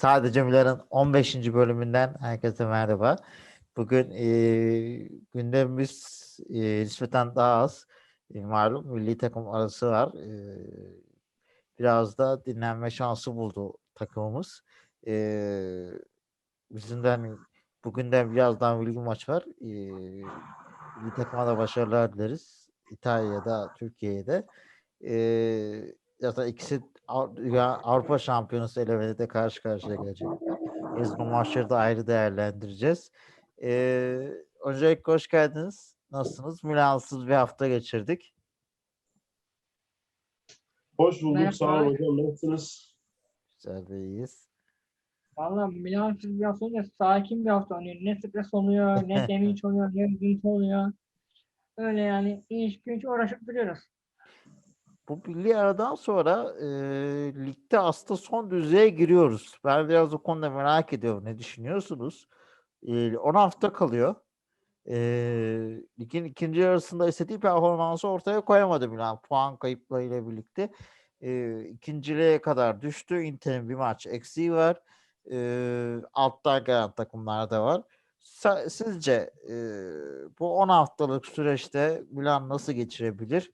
Sadece Milan'ın 15. bölümünden herkese merhaba. Bugün e, gündemimiz e, nispeten daha az. E, malum milli takım arası var. E, biraz da dinlenme şansı buldu takımımız. E, bizim de hani bugünden birazdan milli maç var. E, milli takıma da başarılar dileriz. İtalya'da, Türkiye'de. E, zaten ikisi Avrupa Şampiyonası elemede karşı karşıya gelecekler. Biz bu maçları da ayrı değerlendireceğiz. Ee, öncelikle hoş geldiniz. Nasılsınız? Milansız bir hafta geçirdik. Hoş bulduk. Merhaba. Sağ olun hocam. Nasılsınız? Güzel ve iyiyiz. Valla Milansız bir hafta oluyor. Sakin bir hafta oluyor. Ne stres oluyor, ne sevinç oluyor, ne üzüntü oluyor. Öyle yani iş güç uğraşıp duruyoruz. Bu milli aradan sonra e, ligde aslında son düzeye giriyoruz. Ben biraz o konuda merak ediyorum. Ne düşünüyorsunuz? E, 10 hafta kalıyor. E, ligin ikinci yarısında istediği performansı ortaya koyamadı Milan. Puan kayıplarıyla birlikte. E, ikinciliğe kadar düştü. Inter'in bir maç eksiği var. E, alttan gelen takımlar da var. Sizce e, bu 10 haftalık süreçte Milan nasıl geçirebilir?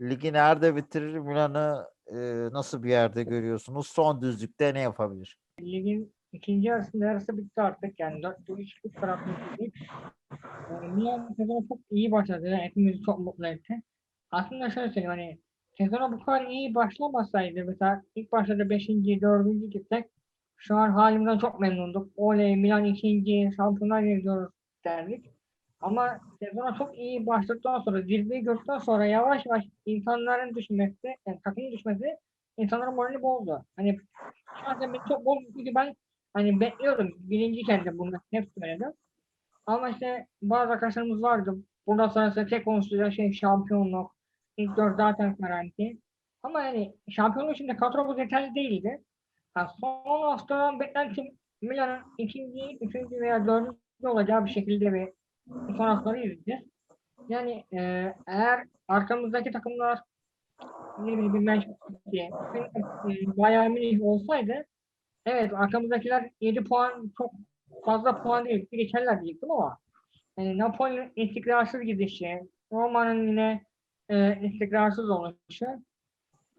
Ligi nerede bitirir? Milan'ı e, nasıl bir yerde görüyorsunuz? Son düzlükte ne yapabilir? Ligin ikinci yarısı bitti artık. Yani 4 3 3 taraflı bir lig. Yani Milan sezonu çok iyi başladı. Hepimizi çok mutlu etti. Aslında şöyle söyleyeyim hani sezona bu kadar iyi başlamasaydı mesela ilk başta 5. 4. gitsek şu an halimden çok memnunduk. Oley Milan ikinci şampiyonlar gidiyoruz derdik. Ama sezona çok iyi başladıktan sonra zirveyi gördükten sonra yavaş yavaş insanların düşmesi, yani takımın düşmesi insanların moralini bozdu. Hani şahsen beni çok bozdu çünkü ben hani bekliyordum birinciyken de bunu hep söyledim. Ama işte bazı arkadaşlarımız vardı. Bundan sonrası tek konuşulacağı şey şampiyonluk. İlk dört zaten garanti. Ama yani şampiyonluk için de kadromuz yeterli değildi. Yani son haftadan beklentim Milan'ın ikinci, üçüncü veya dördüncü olacağı bir şekilde bir haftaları izleyeceğiz. Yani e, eğer arkamızdaki takımlar ne bileyim bir Manchester e, Münih olsaydı evet arkamızdakiler 7 puan çok fazla puan değil. Bir geçerler diyecektim ama yani Napoli'nin istikrarsız gidişi, Roma'nın yine e, istikrarsız oluşu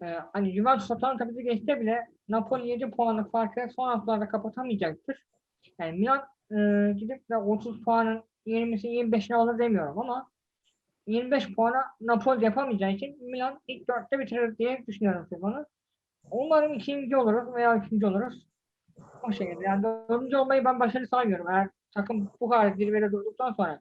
e, hani Juventus Atalanta bizi geçse bile Napoli 7 puanlık farkı son haftalarda kapatamayacaktır. Yani Milan e, gidip de 30 puanın 20'si 25'ini alır demiyorum ama 25 puana Napoli yapamayacağı için Milan ilk dörtte bitirir diye düşünüyorum sezonu. Umarım ikinci oluruz veya üçüncü oluruz. O şekilde. Yani dördüncü olmayı ben başarılı saymıyorum. Eğer takım bu kadar zirvede durduktan sonra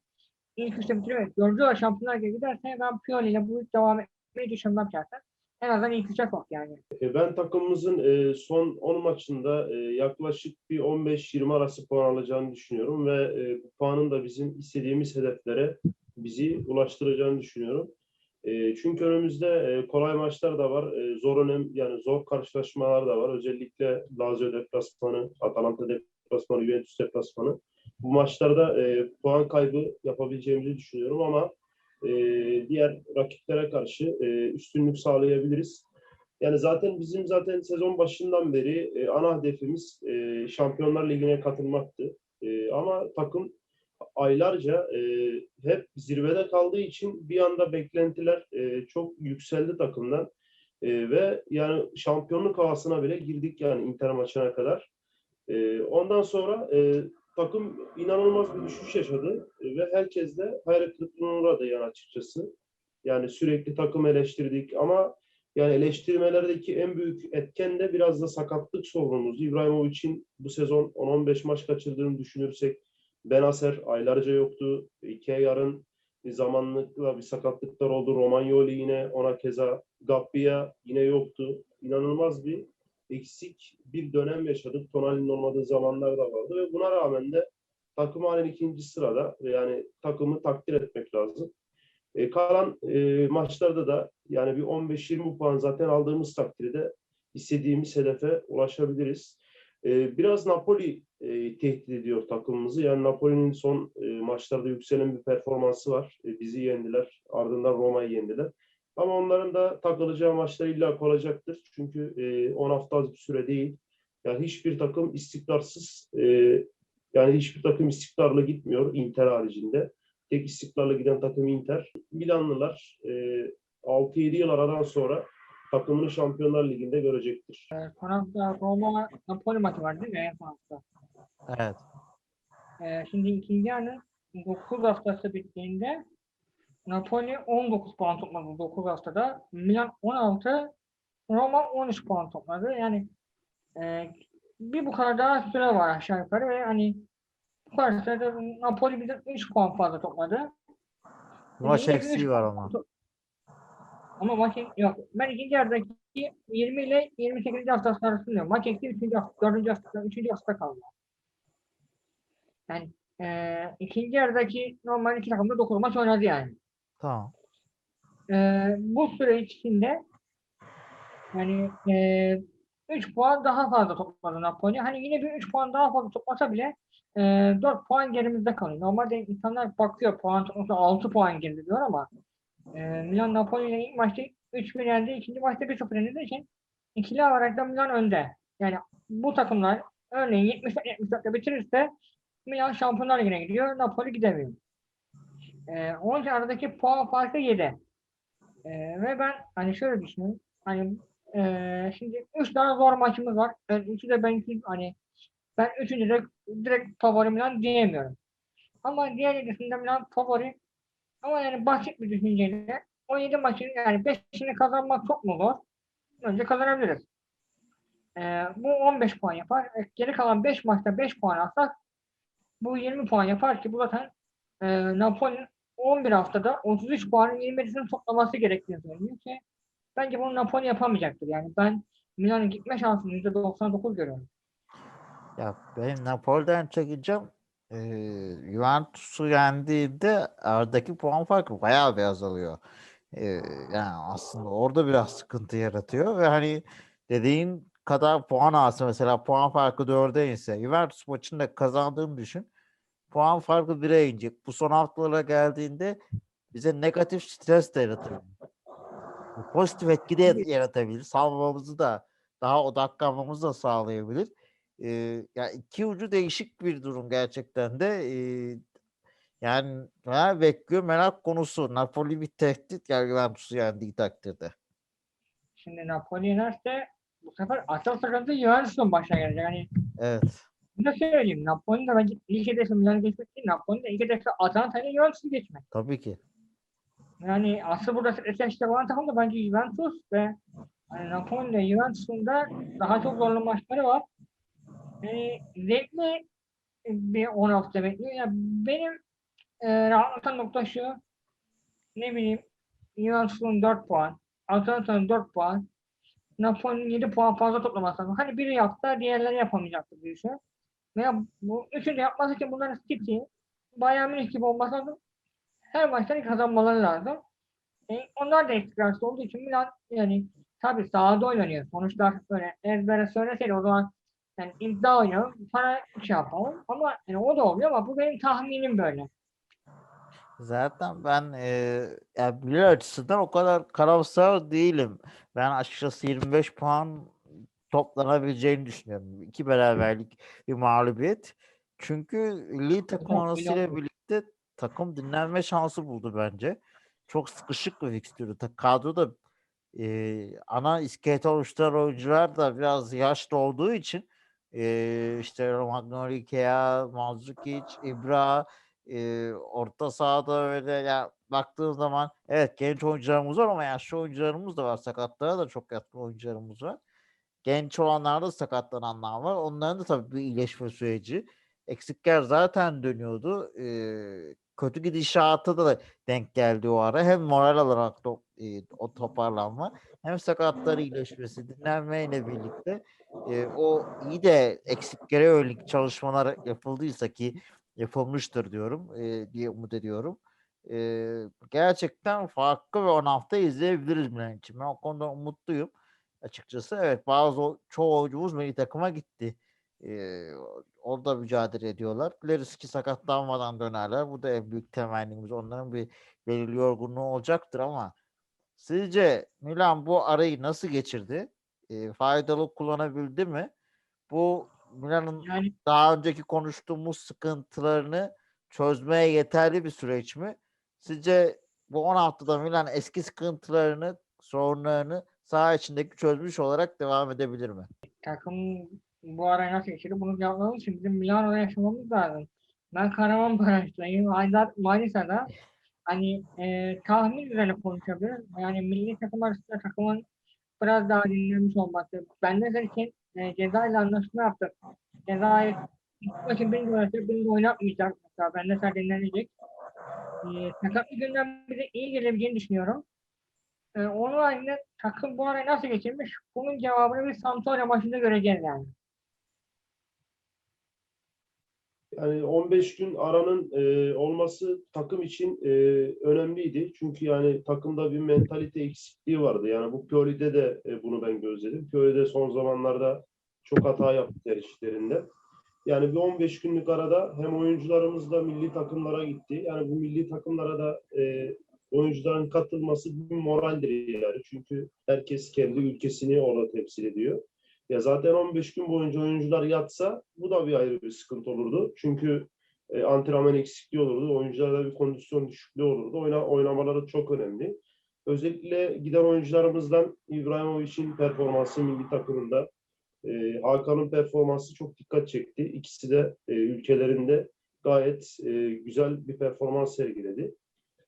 ilk üçte bitirip dördüncü olarak şampiyonlar Ligi giderse ben Pioli ile bu devam etmeyi düşünmem şahsen. En azından ilk üçe sok yani. E, Ben takımımızın e, son 10 maçında e, yaklaşık bir 15-20 arası puan alacağını düşünüyorum ve bu puanın da bizim istediğimiz hedeflere bizi ulaştıracağını düşünüyorum. Çünkü önümüzde kolay maçlar da var. Zor önem yani zor karşılaşmalar da var. Özellikle Lazio deplasmanı, Atalanta deplasmanı, Juventus deplasmanı. Bu maçlarda puan kaybı yapabileceğimizi düşünüyorum ama e, diğer rakiplere karşı e, üstünlük sağlayabiliriz. Yani zaten bizim zaten sezon başından beri e, ana hedefimiz e, Şampiyonlar Ligi'ne katılmaktı. Ama takım aylarca hep zirvede kaldığı için bir anda beklentiler çok yükseldi takımdan. Ve yani şampiyonluk havasına bile girdik yani Inter maçına kadar. Ondan sonra takım inanılmaz bir düşüş yaşadı E, ve herkes de hayal kırıklığına uğradı yani açıkçası. Yani sürekli takım eleştirdik ama yani eleştirmelerdeki en büyük etken de biraz da sakatlık sorunumuz. İbrahimovic'in bu sezon 10-15 maç kaçırdığını düşünürsek Benacer aylarca yoktu. İkiye yarın bir zamanlıkla bir sakatlıklar oldu. Romagnoli yine ona keza Gabbia yine yoktu. İnanılmaz bir eksik bir dönem yaşadık. Tonali'nin olmadığı zamanlar da vardı ve buna rağmen de takım halen ikinci sırada. Yani takımı takdir etmek lazım. E, kalan e, maçlarda da yani bir 15-20 puan zaten aldığımız takdirde istediğimiz hedefe ulaşabiliriz. E, biraz Napoli e, tehdit ediyor takımımızı. Yani Napoli'nin son e, maçlarda yükselen bir performansı var. E, bizi yendiler. Ardından Roma'yı yendiler. Ama onların da takılacağı maçlar illa olacaktır. Çünkü e, 10 hafta az bir süre değil. Yani hiçbir takım istikrarsız e, yani hiçbir takım istikrarlı gitmiyor Inter haricinde. Tek istikrarlı giden takım Inter. Milanlılar e, 6-7 yıl aradan sonra takımını Şampiyonlar Ligi'nde görecektir. Son hafta Roma Napoli maçı var değil mi? En hafta. Evet. Ee, şimdi ikinci yarının 9 haftası bittiğinde Napoli 19 puan topladı 9 haftada. Milan 16, Roma 13 puan topladı. Yani e, bir bu kadar daha süre var aşağı yukarı ve hani bu kadar sürede Napoli bizden 3 puan fazla topladı. Maç Yine eksiği var ama. Ama maçın yok. Ben ikinci yarıdaki 20 ile 28. haftası arasında. Maç eksiği 3. hafta, 4. hafta, 3. hafta kaldı. Yani eee ikinci yarıdaki normal iki takım da 9 maç oynadı yani. Tamam. Eee bu süre içinde yani eee 3 puan daha fazla topladı Napoli. Hani yine bir 3 puan daha fazla toplasa bile eee 4 puan gerimizde kalıyor. Normalde insanlar bakıyor puan toplasa 6 puan geride diyor ama eee Milan Napoli ile ilk maçta 3-1 yendi. ikinci maçta 1-0 yenildiği için ikili olarak da Milan önde. Yani bu takımlar örneğin 74-74'te bitirirse Milan Şampiyonlar Ligi'ne gidiyor. Napoli gidemiyor. Ee, onun için aradaki puan farkı 7. Ee, ve ben hani şöyle düşünüyorum. Hani ee, şimdi 3 tane zor maçımız var. Ben üçü de benimki hani ben üçüncü de direkt favori Milan diyemiyorum. Ama diğer ikisinde Milan favori. Ama yani basit bir düşünceyle 17 maçın yani 5'ini kazanmak çok mu zor? Önce kazanabiliriz. Ee, bu 15 puan yapar. E, Geri kalan 5 maçta 5 puan alsak bu 20 puan yapar ki bu zaten e, Napoli'nin 11 haftada 33 puanın 27'sini toplaması gerektiğini söylüyor ki bence bunu Napoli yapamayacaktır. Yani ben Milan'ın gitme şansını %99 görüyorum. Ya benim Napoli'den çekeceğim. Ee, Juventus'u yendiğinde aradaki puan farkı bayağı bir azalıyor. Ee, yani aslında orada biraz sıkıntı yaratıyor ve hani dediğin kadar puan alsa mesela puan farkı 4'e inse Juventus maçında kazandığını düşün. Puan farkı 1'e inecek. Bu son haftalara geldiğinde bize negatif stres de yaratabilir. Pozitif etki de yaratabilir. Savunmamızı da daha odaklanmamızı da sağlayabilir. Ee, ya iki ucu değişik bir durum gerçekten de. Ee, yani merak bekliyor merak konusu. Napoli bir tehdit yani Juventus'u yendiği takdirde. Şimdi Napoli yenerse bu sefer asıl sıkıntı Juventus'un başına gelecek. Yani Evet. Bunu söyleyeyim. Napoli'nin de bence ilk hedefi Milan'ı geçmek değil. Napoli'nin de ilk hedefi Atalanta ile Juventus'u geçmek. Tabii ki. Yani asıl burada stresi olan takım da bence Juventus ve hani Napoli ile Juventus'un da daha çok zorlu maçları var. Yani zevkli bir 10 hafta bekliyor. Yani benim e, rahatlatan nokta şu. Ne bileyim Juventus'un 4 puan, Atalanta'nın 4 puan, Napoli'nin 7 puan fazla toplaması lazım. Hani biri yaptı, diğerleri yapamayacaktı bir şey. Veya bu üçü de yapması için bunların City, Bayern Münih gibi olması lazım. Her maçtan kazanmaları lazım. E, onlar da istikrarsız olduğu için Milan yani tabii sahada oynanıyor. Sonuçta böyle ezbere söyleseydi o zaman yani iddia oynayalım, para şey yapalım. Ama yani o da oluyor ama bu benim tahminim böyle. Zaten ben eee yani Milan açısından o kadar karamsar değilim. Ben açıkçası 25 puan toplanabileceğini düşünüyorum. İki beraberlik bir mağlubiyet. Çünkü milli takım arasıyla birlikte takım dinlenme şansı buldu bence. Çok sıkışık bir fikstürü. Ta- Kadroda eee, ana iskelet oluşturan oyuncular da biraz yaşlı olduğu için eee işte Romagnoli, Kea, Mandzukic, Ibra eee, orta sahada öyle ya baktığın zaman evet genç oyuncularımız var ama yaşlı oyuncularımız da var. Sakatlara da çok yatkın oyuncularımız var. Genç olanlarda da sakatlananlar var. Onların da tabii bir iyileşme süreci. Eksikler zaten dönüyordu. Eee, kötü gidişata da denk geldi o ara. Hem moral olarak da eee, o toparlanma hem sakatları iyileşmesi dinlenmeyle birlikte eee, o iyi de eksiklere yönelik çalışmalar yapıldıysa ki yapılmıştır diyorum eee, diye umut ediyorum. Eee, gerçekten farklı bir 10 hafta izleyebiliriz için. Ben o konuda umutluyum açıkçası. Evet bazı çoğu oyuncumuz milli takıma gitti. Eee, orada mücadele ediyorlar. Biliriz ki sakatlanmadan dönerler. Bu da en büyük temennimiz. Onların bir belirli yorgunluğu olacaktır ama sizce Milan bu arayı nasıl geçirdi? Eee, faydalı kullanabildi mi? bu Milan'ın Yani daha önceki konuştuğumuz sıkıntılarını çözmeye yeterli bir süreç mi? Sizce bu 10 haftada Milan eski sıkıntılarını, sorunlarını saha içindeki çözmüş olarak devam edebilir mi? takım bu araya nasıl geçirdi bunu cevaplamamız için bizim Milano'da yaşamamız lazım. Ben Kahramanmaraş'tayım. Aydat Manisa'da hani e, tahmin üzerine konuşabiliriz. Yani milli takım arasında takımın biraz daha dinlenmiş olması. Ben de zaten e, ceza ile anlaşma yaptık. Cezayı ilk maçın birini oynatacak, birini oynatmayacak. Mesela ben de dinlenecek. E, sakatlık günden bize iyi gelebileceğini düşünüyorum. E, onun haricinde takım bu arayı nasıl geçirmiş? Bunun cevabını biz Sampdoria maçında göreceğiz yani. Yani 15 gün aranın e, olması takım için e, önemliydi. Çünkü yani takımda bir mentalite eksikliği vardı. Yani bu Pioli'de de e, bunu ben gözledim. Pioli de son zamanlarda çok hata yaptı tercihlerinde. Yani bir 15 günlük arada hem oyuncularımız da milli takımlara gitti. Yani bu milli takımlara da e, oyuncuların katılması bir moraldir yani. Çünkü herkes kendi ülkesini orada temsil ediyor. Ya zaten 15 gün boyunca oyuncular yatsa bu da bir ayrı bir sıkıntı olurdu. Çünkü e, antrenman eksikliği olurdu. Oyuncularda bir kondisyon düşüklüğü olurdu. Oyna, oynamaları çok önemli. Özellikle giden oyuncularımızdan İbrahimovic'in performansı milli takımında e, Hakan'ın performansı çok dikkat çekti. İkisi de e, ülkelerinde gayet e, güzel bir performans sergiledi.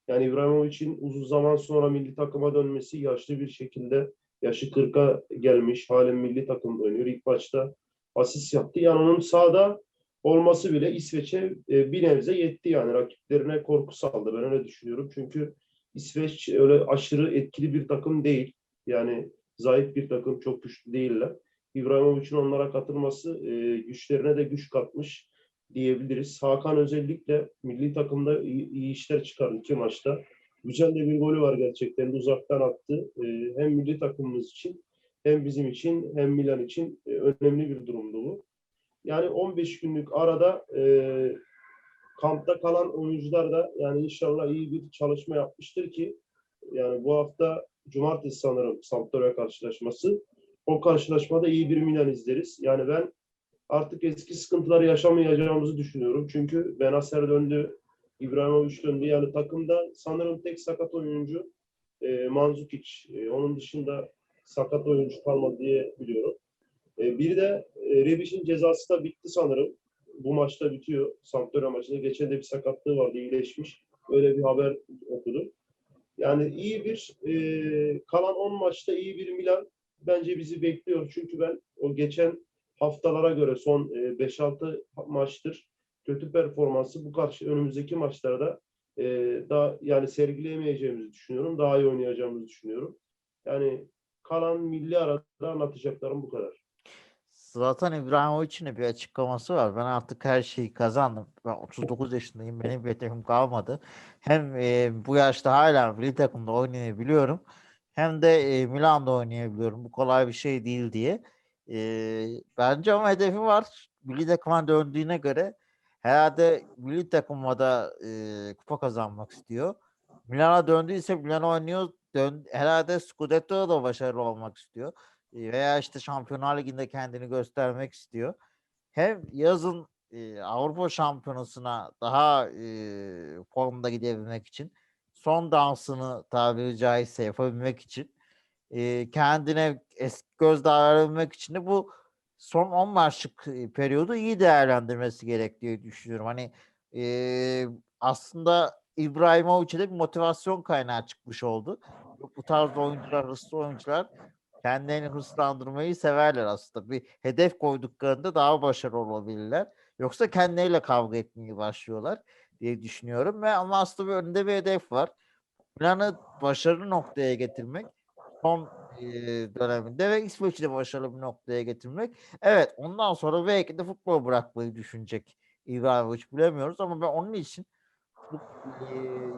Yani İbrahimovic'in uzun zaman sonra milli takıma dönmesi yaşlı bir şekilde yaşı 40'a gelmiş halen milli takım oynuyor. İlk başta asist yaptı. Yani onun sahada olması bile İsveç'e e, bir nebze yetti yani rakiplerine korku saldı. Ben öyle düşünüyorum. Çünkü İsveç öyle aşırı etkili bir takım değil. Yani zayıf bir takım, çok güçlü değiller. İbrahimovic'in onlara katılması e, güçlerine de güç katmış diyebiliriz. Hakan özellikle milli takımda iyi, iyi işler çıkardı iki maçta. Güzel de bir golü var gerçekten. Uzaktan attı. E, hem milli takımımız için hem bizim için hem Milan için e, önemli bir durumdu bu. Yani 15 günlük arada e, kampta kalan oyuncular da yani inşallah iyi bir çalışma yapmıştır ki yani bu hafta cumartesi sanırım Sampdoria karşılaşması. O karşılaşmada iyi bir Milan izleriz. Yani ben artık eski sıkıntıları yaşamayacağımızı düşünüyorum. Çünkü Benacer döndü, İbrahimovic döndü. Yani takımda sanırım tek sakat oyuncu e, Mandzukic. E, onun dışında sakat oyuncu kalmadı diye biliyorum. E, bir de e, Rebic'in cezası da bitti sanırım. Bu maçta bitiyor. Sampdoria maçında. Geçen de bir sakatlığı vardı. iyileşmiş. Öyle bir haber okudum. Yani iyi bir e, kalan 10 maçta iyi bir Milan bence bizi bekliyor. Çünkü ben o geçen haftalara göre son e, 5-6 maçtır kötü performansı bu karşı önümüzdeki maçlarda e, daha yani sergileyemeyeceğimizi düşünüyorum. Daha iyi oynayacağımızı düşünüyorum. Yani kalan milli arada anlatacaklarım bu kadar. Zlatan İbrahimovic'in bir açıklaması var. Ben artık her şeyi kazandım. Ben 39 yaşındayım. Benim bir hedefim kalmadı. Hem e, bu yaşta hala milli takımda oynayabiliyorum. Hem de e, Milan'da oynayabiliyorum. Bu kolay bir şey değil diye. E, bence ama hedefi var. Milli takıma döndüğüne göre herhalde milli takımda da e, kupa kazanmak istiyor. Milan'a döndüyse Milan oynuyor. Dön, herhalde Scudetto'da da başarılı olmak istiyor veya işte Şampiyonlar Ligi'nde kendini göstermek istiyor. Hem yazın e, Avrupa Şampiyonası'na daha e, formda gidebilmek için son dansını tabiri caizse yapabilmek için e, kendine eski gözdağı verebilmek için de bu son 10 maçlık periyodu iyi değerlendirmesi gerektiği düşünüyorum. Hani e, aslında İbrahimovic'e de bir motivasyon kaynağı çıkmış oldu. Bu tarz oyuncular, hırslı oyuncular kendilerini hırslandırmayı severler aslında. Bir hedef koyduklarında daha başarılı olabilirler. Yoksa kendileriyle kavga etmeye başlıyorlar diye düşünüyorum. Ve ama aslında bir önünde bir hedef var. Milan'ı başarılı noktaya getirmek son döneminde ve İsveç'i de başarılı bir noktaya getirmek. Evet ondan sonra belki de futbol bırakmayı düşünecek İbrahimovic bilemiyoruz ama ben onun için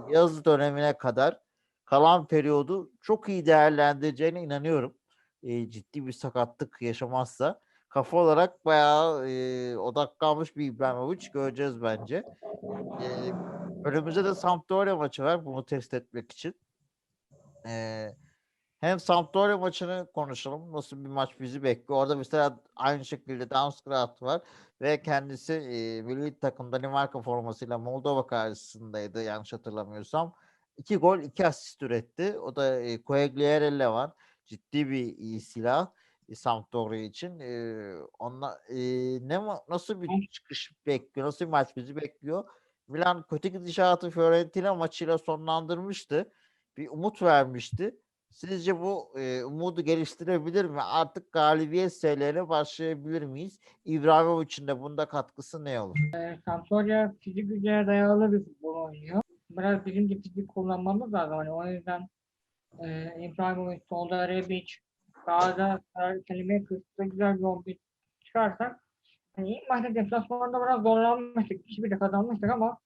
yaz dönemine kadar kalan periyodu çok iyi değerlendireceğine inanıyorum ciddi bir sakatlık yaşamazsa kafa olarak bayağı odaklanmış bir İbrahimovic göreceğiz bence. E, önümüzde de Sampdoria maçı var bunu test etmek için. E, hem Sampdoria maçını konuşalım. Nasıl bir maç bizi bekliyor? Orada mesela aynı şekilde Damsgaard var ve kendisi e, milli takım Danimarka formasıyla Moldova karşısındaydı yanlış hatırlamıyorsam. İki gol, iki asist üretti. O da e, Quagliarella var. Ciddi bir iyi silah e, Sampdoria için. E, onunla, e, ne nasıl bir çıkış bekliyor? Nasıl bir maç bizi bekliyor? Milan kötü gidişatı Fiorentina maçıyla sonlandırmıştı. Bir umut vermişti. Sizce bu e, umudu geliştirebilir mi? Artık galibiyet serilerine başlayabilir miyiz? İbrahimovic'in de bunda katkısı ne olur? Sampdoria fizik gücüne dayalı bir futbol oynuyor. Biraz bizim de fizik kullanmamız lazım. Hani o yüzden e, İbrahimovic, solda Rebic, sağda kelime kısmında güzel bir 11 çıkarsak hani maçta deplasmanda biraz zorlanmıştık. 2-1 de kazanmıştık ama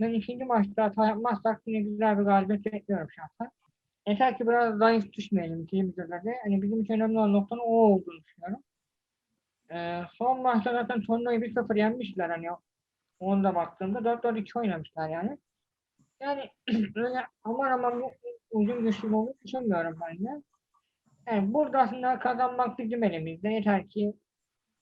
ben ikinci maçta hata yapmazsak yine güzel bir galibiyet bekliyorum şahsen. Yeter ki biraz zayıf düşmeyelim mücadelede. Hani bizim için önemli olan noktanın o olduğunu düşünüyorum. Ee, son maçta zaten Torino'yu 1-0 yenmişler hani onu da baktığımda 4-4-2 oynamışlar yani. Yani öyle aman aman uzun güçlü olduğunu düşünmüyorum ben de. Yani burada aslında kazanmak bizim elimizde. Yeter ki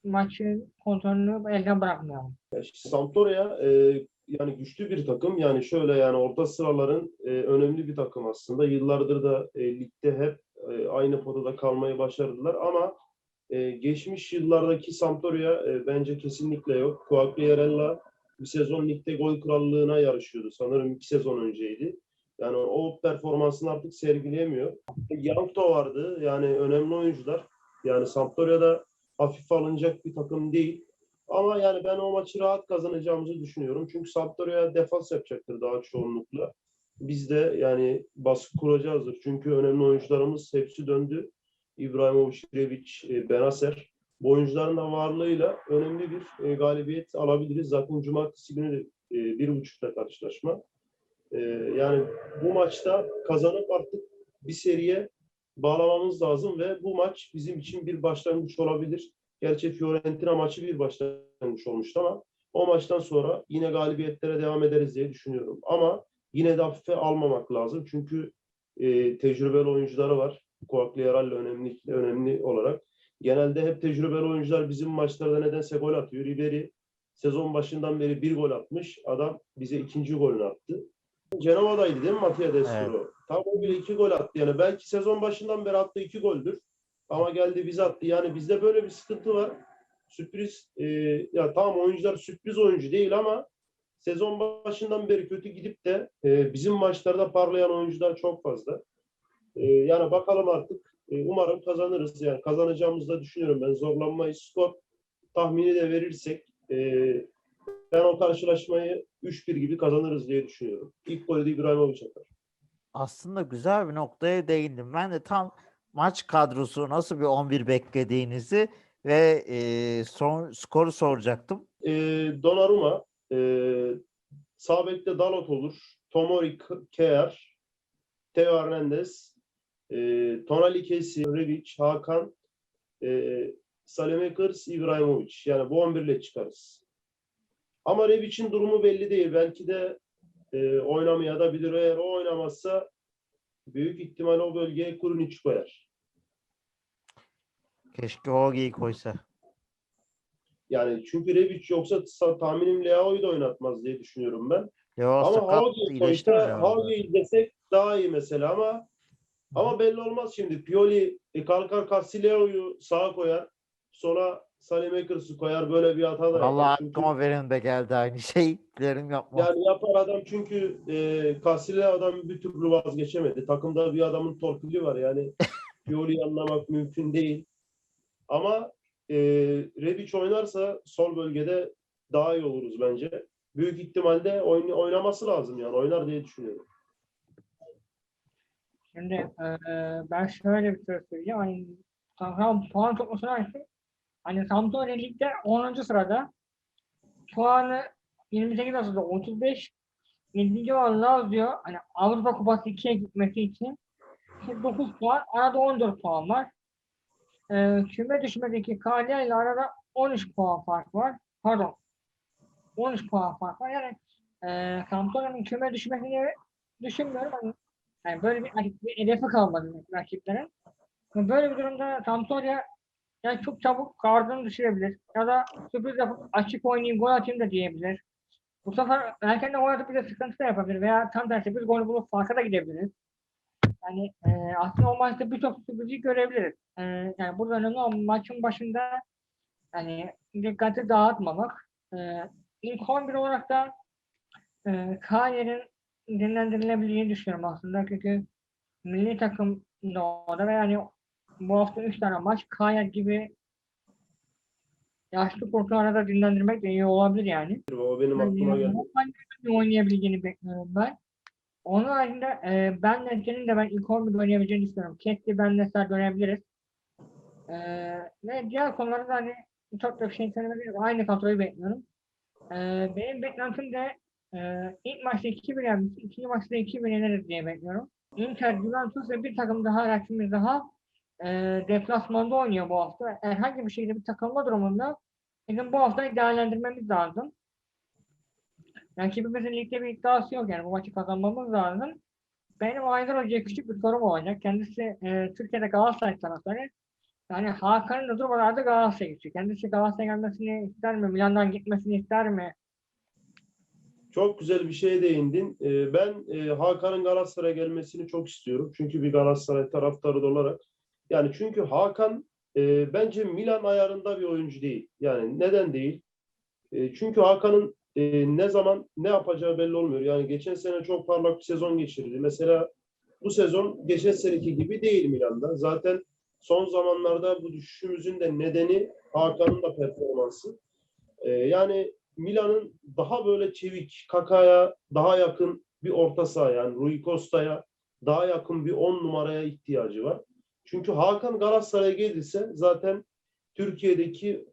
maçın kontrolünü elden bırakmayalım. Sampdoria e, yani güçlü bir takım. Yani şöyle yani orta sıraların e, önemli bir takım aslında. Yıllardır da e, ligde hep e, aynı potada kalmayı başardılar ama e, geçmiş yıllardaki Sampdoria e, bence kesinlikle yok. Quagliarella bir sezon ligde gol krallığına yarışıyordu. Sanırım iki sezon önceydi. Yani o performansını artık sergileyemiyor. Yankto vardı. Yani önemli oyuncular. Yani Sampdoria'da hafife alınacak bir takım değil. Ama yani ben o maçı rahat kazanacağımızı düşünüyorum. Çünkü Sampdoria defans yapacaktır daha çoğunlukla. Biz de yani baskı kuracağızdır. Çünkü önemli oyuncularımız hepsi döndü. İbrahimovic, Rebic, e, Benacer. Bu oyuncuların da varlığıyla önemli bir e, galibiyet alabiliriz. Zaten cumartesi günü e, bir buçukta karşılaşma. E, yani bu maçta kazanıp artık bir seriye bağlamamız lazım ve bu maç bizim için bir başlangıç olabilir. Gerçi Fiorentina maçı bir başlangıç olmuştu ama o maçtan sonra yine galibiyetlere devam ederiz diye düşünüyorum. Ama yine de hafife almamak lazım. Çünkü e, tecrübeli oyuncuları var. Quagliarella önemli önemli olarak. Genelde hep tecrübeli oyuncular bizim maçlarda nedense gol atıyor. Ribery sezon başından beri bir gol atmış. Adam bize ikinci golünü attı. Cenova'daydı değil mi Mattia Destro? Tam o bile iki gol attı. Yani belki sezon başından beri attığı iki goldür. Ama geldi bize attı. Yani bizde böyle bir sıkıntı var. Sürpriz e, ya tamam oyuncular sürpriz oyuncu değil ama sezon başından beri kötü gidip de e, bizim maçlarda parlayan oyuncular çok fazla. E, yani bakalım artık e, umarım kazanırız. Yani kazanacağımızı da düşünüyorum ben. Zorlanmayız. Skor tahmini de verirsek e, ben o karşılaşmayı 3-1 gibi kazanırız diye düşünüyorum. İlk golü de İbrahimovic atar. Aslında güzel bir noktaya değindim. Ben de tam maç kadrosu nasıl bir 11 beklediğinizi ve e, son skoru soracaktım. e, Donnarumma, e, sağ Dalot olur, Tomori K- Kear, Theo Hernandez, e, Tonali Kesi, Rebic, Hakan, e, Salemekers, İbrahimovic. Yani bu 11 ile çıkarız. Ama Rebic'in durumu belli değil. Belki de e, oynamaya da bilir. Eğer o oynamazsa büyük ihtimal o bölgeye Kurunic koyar. Keşke Orgi'yi koysa. Yani çünkü Rebic yoksa sa- tahminim Leao'yu da oynatmaz diye düşünüyorum ben. Leo Ama Hauge'yi koysa? Hauge'yi izlesek daha iyi mesela ama ama belli olmaz şimdi. Pioli e, kalkar Castileo'yu sağa koyar. Sonra Salemakers'ı koyar. Böyle bir hata da yapar. Vallahi Çünkü- aklıma benim de geldi aynı şey. Dilerim yapma. yani yapar adam çünkü e, Castileo'dan bir türlü vazgeçemedi. Takımda bir adamın torpili var yani. Pioli'yi anlamak mümkün değil. Ama e, Rebic oynarsa sol bölgede daha iyi oluruz bence. Büyük ihtimalle oyn- oynaması lazım yani. Oynar diye düşünüyorum. Şimdi eee, ben şöyle bir şey söyleyeceğim. Hani tam puan toplamasına açtım. Hani Sampdoria Lig'de 10. sırada. Puanı 28 Ağustos'ta 35. 7. olan Lazio hani Avrupa Kupası 2'ye gitmesi için 9 puan. Arada 14 puan var. Eee küme düşmedeki Kalya ile arada 13 puan fark var. Pardon. 13 puan fark var. Yani eee Sampdoria'nın küme düşmesini düşünmüyorum. Hani Yani böyle bir, bir hedefi kalmadı rakiplerin. Böyle bir durumda Sampdoria yani çok çabuk gardını düşürebilir. Ya da sürpriz yapıp açık oynayayım gol atayım da diyebilir. Bu sefer erken de gol atıp bize sıkıntı da yapabilir. Veya tam tersi biz gol bulup farka da gidebiliriz. Yani e, aslında o maçta birçok sürprizi görebiliriz. E, yani burada önemli olan maçın başında yani dikkati dağıtmamak. E, ilk 11 olarak da e, Kayer'in dinlendirilebileceğini düşünüyorum aslında. Çünkü milli takım da orada ve yani bu hafta 3 tane maç Kayer gibi yaşlı kurtlara da dinlendirmek de iyi olabilir yani. O benim Yani aklıma geldi. Muhammed'in oynayabileceğini bekliyorum ben. Onun haricinde e, ben de senin de ben ilk 11'de oynayabileceğini düşünüyorum. Ketti ben de dönebiliriz. E, ve diğer konularda da hani çok da şey söylemedim. Aynı kadroyu bekliyorum. E, benim beklentim de e, ilk maçta 2-1 yenmiş, ikinci maçta 2-1 yeneriz diye bekliyorum. Inter, Juventus ve bir takım daha rakibimiz daha e, deplasmanda oynuyor bu hafta. Herhangi bir şekilde bir takılma durumunda bizim bu haftayı değerlendirmemiz lazım. Rakibimizin ligde bir iddiası yok yani bu maçı kazanmamız lazım. Benim Aydın Hoca'ya küçük bir sorum olacak. Kendisi e, Türkiye'de Galatasaray taraftarı. Yani Hakan'ın da durmalarda Galatasaray'a geçiyor. Kendisi Galatasaray'a gelmesini ister mi? Milan'dan gitmesini ister mi? Çok güzel bir şeye değindin. Ee, Ben e, Hakan'ın Galatasaray'a gelmesini çok istiyorum. Çünkü bir Galatasaray taraftarı olarak. Yani çünkü Hakan e, bence Milan ayarında bir oyuncu değil. Yani neden değil? E, çünkü Hakan'ın e, ne zaman ne yapacağı belli olmuyor. Yani geçen sene çok parlak bir sezon geçirdi. Mesela bu sezon geçen seneki gibi değil Milan'da. Zaten son zamanlarda bu düşüşümüzün de nedeni Hakan'ın da performansı. E, yani Milan'ın daha böyle çevik, Kaka'ya daha yakın bir orta saha yani Rui Costa'ya daha yakın bir 10 numaraya ihtiyacı var. Çünkü Hakan Galatasaray'a gelirse zaten Türkiye'deki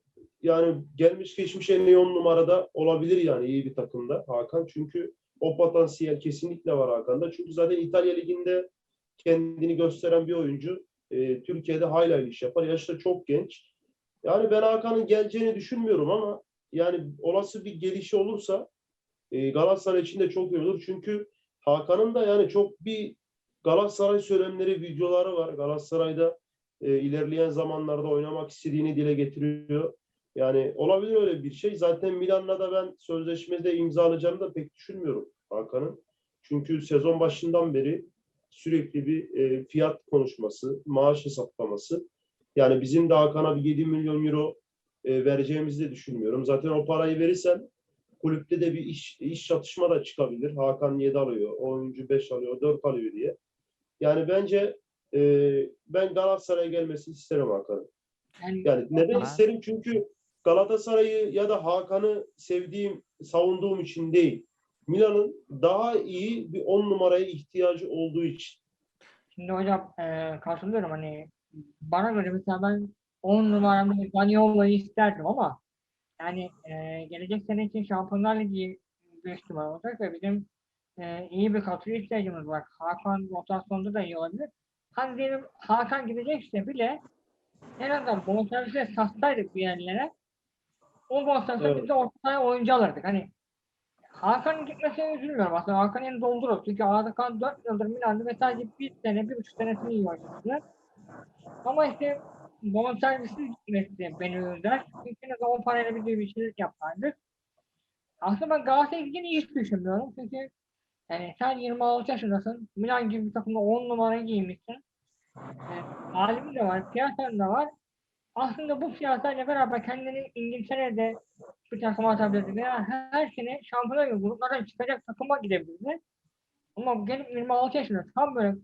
yani gelmiş geçmiş en iyi 10 numarada olabilir yani iyi bir takımda Hakan. Çünkü o potansiyel kesinlikle var Hakan'da. Çünkü zaten İtalya Ligi'nde kendini gösteren bir oyuncu. Ee, Türkiye'de hala iş yapar. Yaşı da çok genç. Yani ben Hakan'ın geleceğini düşünmüyorum ama yani olası bir gelişi olursa e, Galatasaray için de çok iyi olur. Çünkü Hakan'ın da yani çok bir Galatasaray söylemleri, videoları var. Galatasaray'da e, ilerleyen zamanlarda oynamak istediğini dile getiriyor. Yani olabilir öyle bir şey. Zaten Milan'la da ben sözleşmede imzalayacağını da pek düşünmüyorum Hakan'ın. Çünkü sezon başından beri sürekli bir e, fiyat konuşması, maaş hesaplaması. Yani bizim de Hakan'a bir 7 milyon euro e, vereceğimizi de düşünmüyorum. Zaten o parayı verirsen kulüpte de bir iş, iş çatışma da çıkabilir. Hakan 7 alıyor, oyuncu 5 alıyor, 4 alıyor diye. Yani bence e, ben Galatasaray'a gelmesini isterim Hakan'ın. Yani, Yani neden isterim? Çünkü Galatasaray'ı ya da Hakan'ı sevdiğim, savunduğum için değil. Milan'ın daha iyi bir 10 numaraya ihtiyacı olduğu için. Şimdi hocam e, katılıyorum hani bana göre mesela ben 10 numaramda Zaniolo'yu isterdim ama yani e, gelecek sene için Şampiyonlar Ligi büyük ihtimal olacak ve bizim e, iyi bir kadroya ihtiyacımız var. Hakan rotasyonda da iyi olabilir. Hani diyelim Hakan gidecekse bile en azından bonservise satsaydık bir yerlere o bonservise Evet. biz de ortaya oyuncu alırdık. Hani Hakan'ın gitmesine üzülmüyorum aslında. Hakan yeni doldurur. Çünkü Hakan 4 yıldır Milan'da ve sadece bir sene, bir buçuk senesini iyi oynadılar. Ama işte bonservisiz gitmesi beni üzer. Çünkü ne zaman parayla bir bir şeyler yapardık. Aslında ben Galatasaray'a gideceğini hiç düşünmüyorum. Çünkü yani sen 26 yaşındasın. Milan gibi bir takımda 10 numara giymişsin. Yani, halim de var, piyasan da var. Aslında bu piyasayla beraber kendini İngiltere'de bir takıma atabilirdi veya her, sene şampiyonlar gibi gruplardan çıkacak takıma gidebilirdi. Ama gelip 26 yaşında tam böyle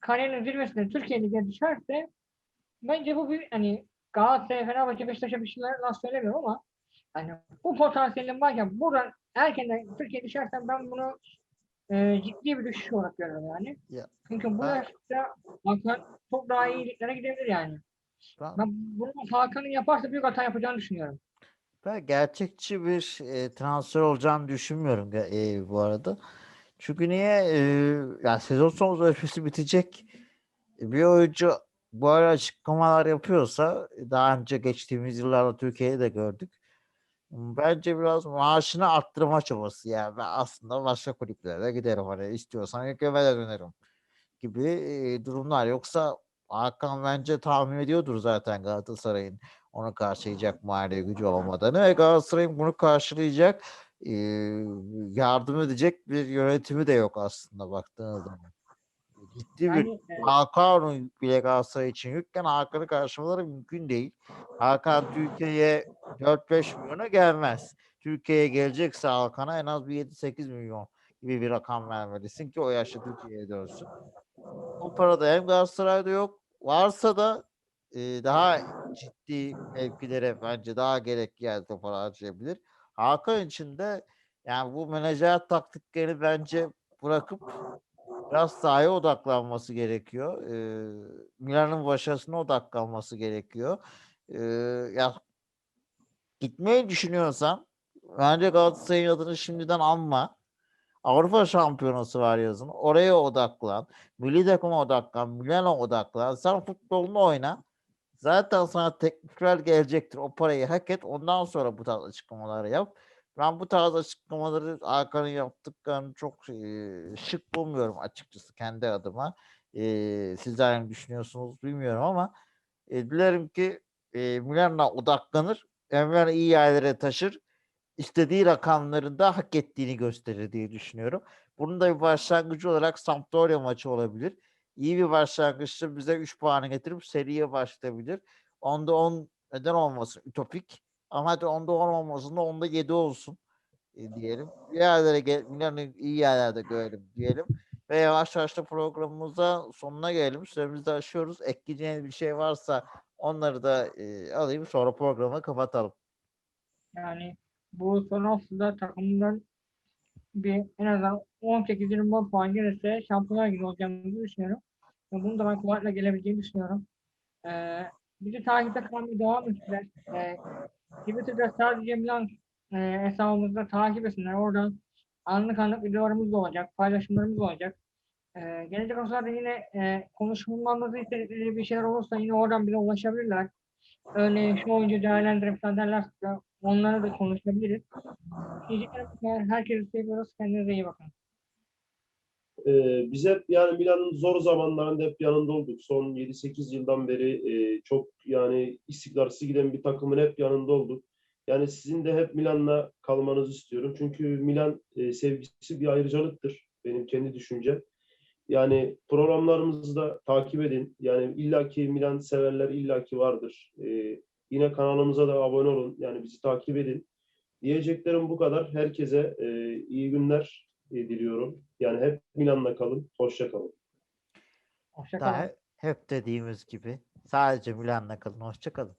kariyerin zirvesinde Türkiye Ligi'ne düşerse bence bu bir hani Galatasaray, Fenerbahçe, Beşiktaş'a bir şeyler laf söylemiyorum ama hani bu potansiyelin varken buradan erkenden Türkiye düşersen ben bunu e, ciddi bir düşüş olarak görüyorum yani. Ya, Çünkü bu yaşta çok daha iyi liglere gidebilir yani. Ben, Ben bunu Hakan'ın yaparsa büyük hata yapacağını düşünüyorum. ben gerçekçi bir e, transfer olacağını düşünmüyorum e, bu arada. Çünkü niye? E, yani sezon sonu sözleşmesi bitecek. E, Bir oyuncu bu ara açıklamalar yapıyorsa e, daha önce geçtiğimiz yıllarda Türkiye'de de gördük. Bence biraz maaşını arttırma çabası yani. Ben aslında başka kulüplere de giderim. Hani istiyorsan Göbe'de dönerim. gibi e, durumlar. Yoksa Hakan bence tahmin ediyordur zaten Galatasaray'ın onu karşılayacak mali gücü olmadığını ve Galatasaray'ın bunu karşılayacak e, yardım edecek bir yönetimi de yok aslında baktığınız zaman. Ciddi bir Yani e, Hakan'ın bile Galatasaray için yükken Hakan'ı karşılamaları mümkün değil. Hakan Türkiye'ye 4-5 milyona gelmez. Türkiye'ye gelecekse Hakan'a en az bir 7-8 milyon gibi bir rakam vermelisin ki o yaşta Türkiye'ye dönsün. O para da hem Galatasaray'da yok. Varsa da e, daha ciddi mevkilere bence daha gerekli yerde para harcayabilir. Hakan için de yani bu menajer taktiklerini bence bırakıp biraz sahaya odaklanması gerekiyor. Ee, Milan'ın başarısına odaklanması gerekiyor. Ee, ya gitmeyi düşünüyorsan bence Galatasaray'ın adını şimdiden anma. Avrupa Şampiyonası var yazın. Oraya odaklan. Milli takıma odaklan. Milan'a odaklan. Sen futbolunu oyna. Zaten sana teklifler gelecektir. O parayı hak et. Ondan sonra bu tarz açıklamaları yap. Ben bu tarz açıklamaları Hakan'ın yaptıklarını çok eee, şık bulmuyorum açıkçası kendi adıma. Eee sizler ne düşünüyorsunuz bilmiyorum ama e, dilerim ki e, Milan'a odaklanır. Milan'ı iyi yerlere taşır. İstediği rakamların da hak ettiğini gösterir diye düşünüyorum. Bunun da bir başlangıcı olarak Sampdoria maçı olabilir. İyi bir başlangıçta bize 3 puanı getirip seriye başlayabilir. Onda 10 neden olmasın ütopik. Ama hadi onda 10 olmasın da onda 7 olsun e, diyelim. Bir yerlere gel, Milan'ı iyi yerlerde görelim diyelim. Ve yavaş yavaş da programımıza sonuna gelelim. Süremizi de aşıyoruz. Ekleyeceğiniz bir şey varsa onları da e, alayım. Sonra programı kapatalım. yani bu son haftada takımdan bir en azından 18-20 puan gelirse Şampiyonlar Ligi olacağımızı düşünüyorum. Ve bunu da ben kolaylıkla gelebileceğini düşünüyorum. Ee, bizi takipte kalmaya devam etsinler. Ee, Twitter'da sadece Milan e, hesabımızda takip etsinler. Oradan anlık anlık videolarımız da olacak, paylaşımlarımız da olacak. Ee, gelecek haftalarda yine e, konuşulmamızı istedikleri bir şeyler olursa yine oradan bize ulaşabilirler. Örneğin şu oyuncu değerlendirip falan onlara da konuşabiliriz. Kadar. Herkesi seviyoruz. Kendinize iyi bakın. Ee, biz hep yani Milan'ın zor zamanlarında hep yanında olduk. Son 7-8 yıldan beri e, çok yani istikrarsız giden bir takımın hep yanında olduk. Yani sizin de hep Milan'la kalmanızı istiyorum. Çünkü Milan e, sevgisi bir ayrıcalıktır. Benim kendi düşüncem. Yani programlarımızı da takip edin. Yani illaki Milan severler illaki vardır. E, yine kanalımıza da abone olun. Yani bizi takip edin. Diyeceklerim bu kadar. Herkese e, iyi günler e, diliyorum. Yani hep Milan'la kalın. Hoşça kalın. Hoşça kalın. Daha hep dediğimiz gibi sadece Milan'la kalın. Hoşça kalın.